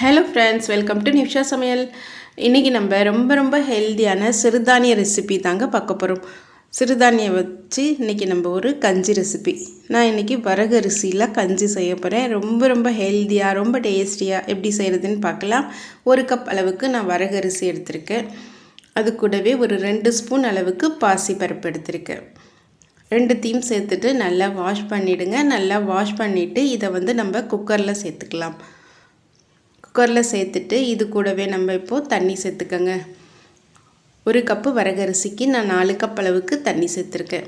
Hello friends welcome to Nisha சமையல் இன்றைக்கி நம்ம ரொம்ப ரொம்ப ஹெல்த்தியான சிறுதானிய ரெசிபி தாங்க பார்க்க போகிறோம் சிறுதானியம் வச்சு இன்றைக்கி நம்ம ஒரு கஞ்சி ரெசிபி நான் இன்றைக்கி வரகு அரிசியில் கஞ்சி செய்ய போகிறேன் ரொம்ப ரொம்ப ஹெல்த்தியாக ரொம்ப டேஸ்டியாக எப்படி செய்கிறதுன்னு பார்க்கலாம். ஒரு கப் அளவுக்கு நான் வரகு அரிசி எடுத்திருக்கேன். அது கூடவே ஒரு ரெண்டு ஸ்பூன் அளவுக்கு பாசி பருப்பு எடுத்திருக்கேன். ரெண்டுத்தையும் சேர்த்துட்டு நல்லா வாஷ் பண்ணிவிடுங்க நல்லா வாஷ் பண்ணிவிட்டு இதை வந்து நம்ம குக்கரில் சேர்த்துக்கலாம். குக்கரில் சேர்த்துட்டு இது கூடவே நம்ம இப்போது தண்ணி சேர்த்துக்கோங்க. ஒரு கப்பு வரகரிசிக்கு நான் நாலு கப் அளவுக்கு தண்ணி சேர்த்துருக்கேன்.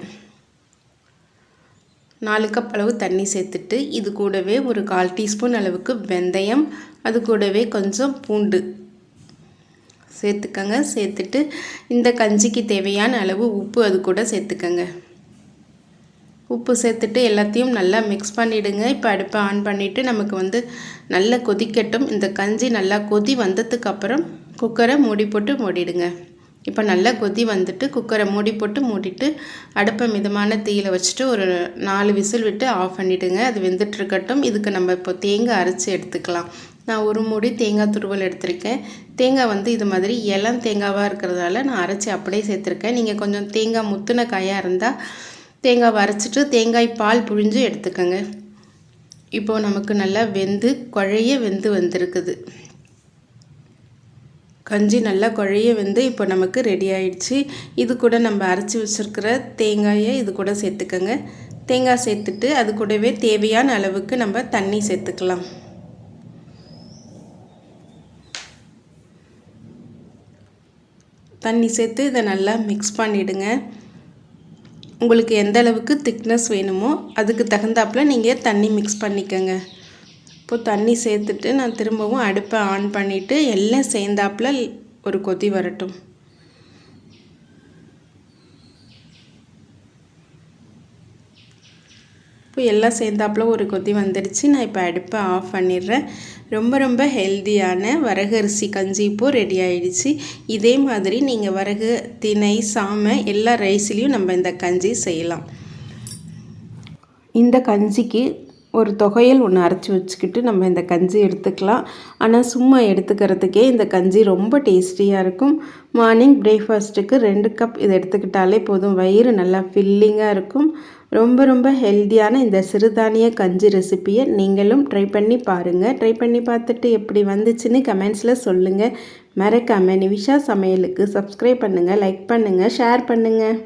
நாலு கப் அளவு தண்ணி சேர்த்துட்டு இது கூடவே ஒரு கால் டீஸ்பூன் அளவுக்கு வெந்தயம் அது கூடவே கொஞ்சம் பூண்டு சேர்த்துக்கங்க. சேர்த்துட்டு இந்த கஞ்சிக்கு தேவையான அளவு உப்பு அது கூட சேர்த்துக்கங்க. உப்பு சேர்த்துட்டு எல்லாத்தையும் நல்லா மிக்ஸ் பண்ணிவிடுங்க இப்போ அடுப்பை ஆன் பண்ணிவிட்டு நமக்கு வந்து நல்லா கொதிக்கட்டும். இந்த கஞ்சி நல்லா கொதி வந்ததுக்கப்புறம் குக்கரை மூடி போட்டு மூடிடுங்க. இப்போ நல்லா கொதி வந்துட்டு குக்கரை மூடி போட்டு மூடிட்டு அடுப்பை மிதமான தீயில் வச்சுட்டு ஒரு நாலு விசில் விட்டு ஆஃப் பண்ணிவிடுங்க அது வெந்துட்டுருக்கட்டும் இதுக்கு நம்ம இப்போ தேங்காய் அரைச்சி எடுத்துக்கலாம். நான் ஒரு மூடி தேங்காய் துருவல் எடுத்திருக்கேன். தேங்காய் வந்து இது மாதிரி இளம் தேங்காவாக இருக்கிறதால நான் அரைச்சி அப்படியே சேர்த்துருக்கேன். நீங்கள் கொஞ்சம் தேங்காய் முத்துன காயாக இருந்தால் தேங்காய் வரைச்சிட்டு தேங்காய் பால் புழிஞ்சு எடுத்துக்கோங்க. இப்போது நமக்கு நல்லா வெந்து குழைய வெந்து வந்திருக்குது. கஞ்சி நல்லா குழைய வெந்து இப்போ நமக்கு ரெடி ஆயிடுச்சு. இது கூட நம்ம அரைச்சி வச்சுருக்கிற தேங்காயை இது கூட சேர்த்துக்கோங்க. தேங்காய் சேர்த்துட்டு அது கூடவே தேவையான அளவுக்கு நம்ம தண்ணி சேர்த்துக்கலாம். தண்ணி சேர்த்து இதை நல்லா மிக்ஸ் பண்ணிவிடுங்க உங்களுக்கு எந்த அளவுக்கு திக்னஸ் வேணுமோ அதுக்கு தகுந்தாப்பில் நீங்கள் தண்ணி மிக்ஸ் பண்ணிக்கோங்க. இப்போது தண்ணி சேர்த்துட்டு நான் திரும்பவும் அடுப்பை ஆன் பண்ணிவிட்டு எல்லாம் சேர்ந்தாப்பில் ஒரு கொதி வரட்டும். இப்போ எல்லாம் சேர்ந்தாப்பில் ஒரு கொதி வந்துடுச்சு நான் இப்போ அடுப்பை ஆஃப் பண்ணிடுறேன். ரொம்ப ரொம்ப ஹெல்த்தியான வரகு அரிசி கஞ்சி இப்போது ரெடி ஆகிடுச்சு இதே மாதிரி நீங்கள் வரகு திணை சாமை எல்லா ரைஸ்லேயும் நம்ம இந்த கஞ்சி செய்யலாம். இந்த கஞ்சிக்கு ஒரு தொகையல் ஒன்று அரைச்சி வச்சுக்கிட்டு நம்ம இந்த கஞ்சி எடுத்துக்கலாம். ஆனால் சும்மா எடுத்துக்கிறதுக்கே இந்த கஞ்சி ரொம்ப டேஸ்டியாக இருக்கும். மார்னிங் பிரேக்ஃபாஸ்ட்டுக்கு ரெண்டு கப் இதை எடுத்துக்கிட்டாலே போதும். வயிறு நல்லா ஃபில்லிங்காக இருக்கும். ரொம்ப ரொம்ப ஹெல்த்தியான இந்த சிறுதானிய கஞ்சி ரெசிப்பியை நீங்களும் ட்ரை பண்ணி பாருங்கள் ட்ரை பண்ணி பார்த்துட்டு எப்படி வந்துச்சுன்னு கமெண்ட்ஸில் சொல்லுங்கள் மறக்காமல் நிவிஷா சமையலுக்கு சப்ஸ்கிரைப் பண்ணுங்கள் லைக் பண்ணுங்கள் ஷேர் பண்ணுங்கள்